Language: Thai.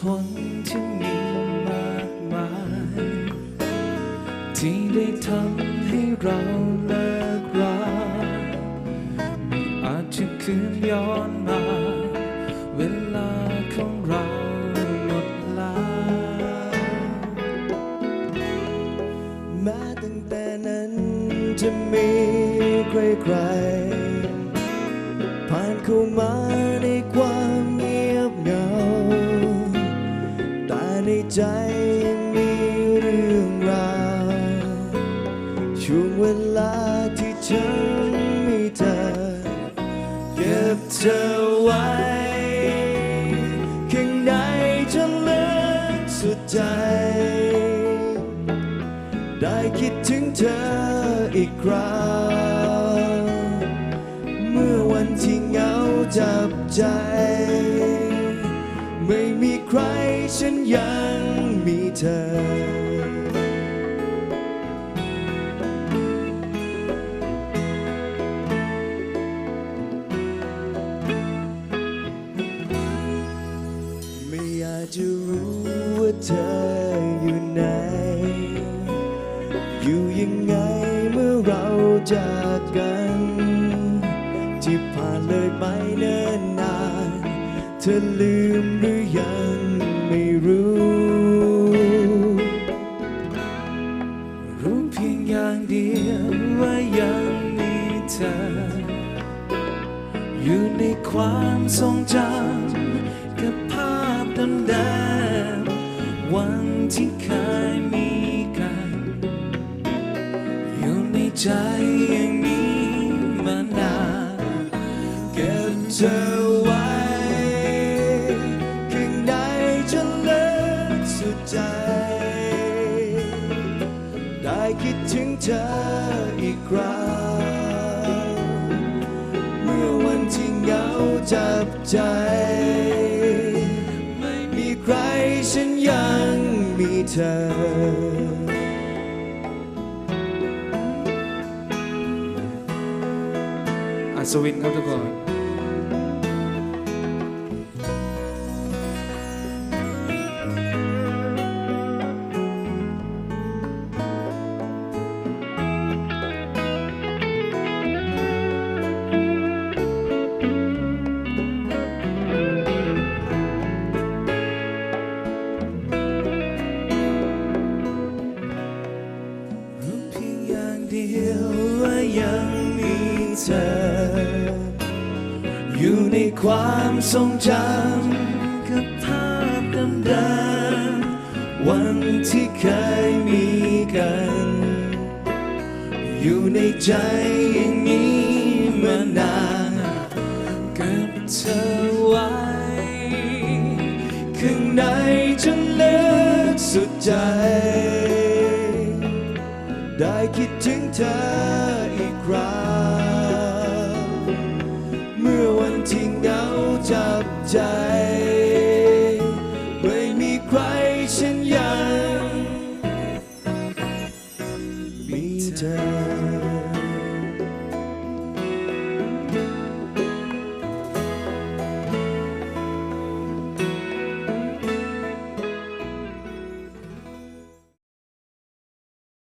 ผลที่มีมากมายที่ได้ทำให้เราเลิกรากไม่อาจจะคืนย้อนมา เวลาของเราหมดลาแม้ตั้งแต่นั้นจะมีใครใคร ในใจมีเรื่องราวช่วงเวลาที่ฉันมีเธอ เก็บเธอไว้ข้างในฉันลึกสุดใจ ได้คิดถึงเธออีกครั้งเมื่อวันที่เหงาจับใจ ไม่มีใคร ฉันยังมีเธอ ไม่อยากจะรู้ว่าเธออยู่ไหน อยู่ยังไงเมื่อเราจากกัน ที่ผ่านเลยไปเนิ่นนาน เธอลืมหรือยัง ไม่รู้ รู้เพียงอย่างเดียวว่ายังมีเธอ อยู่ในความทรงจำกับภาพเดิมๆวันที่เคยมีกัน อยู่ในใจอย่างนี้มานานเก็บเธอ คิดถึงเธออีกครั้งเมื่อวันที่เหงาจับใจ ไม่มีใครฉันยังมีเธออัศวินครับทุกคน อยู่ในความทรงจำกับภาพเดิมๆวันที่เคยมีกัน อยู่ในใจอย่างนี้มานานเก็บเธอไว้ข้างในฉันลึกสุดใจ ได้คิดถึงเธอ ใจ ไม่มีใครฉันยังมีเธอ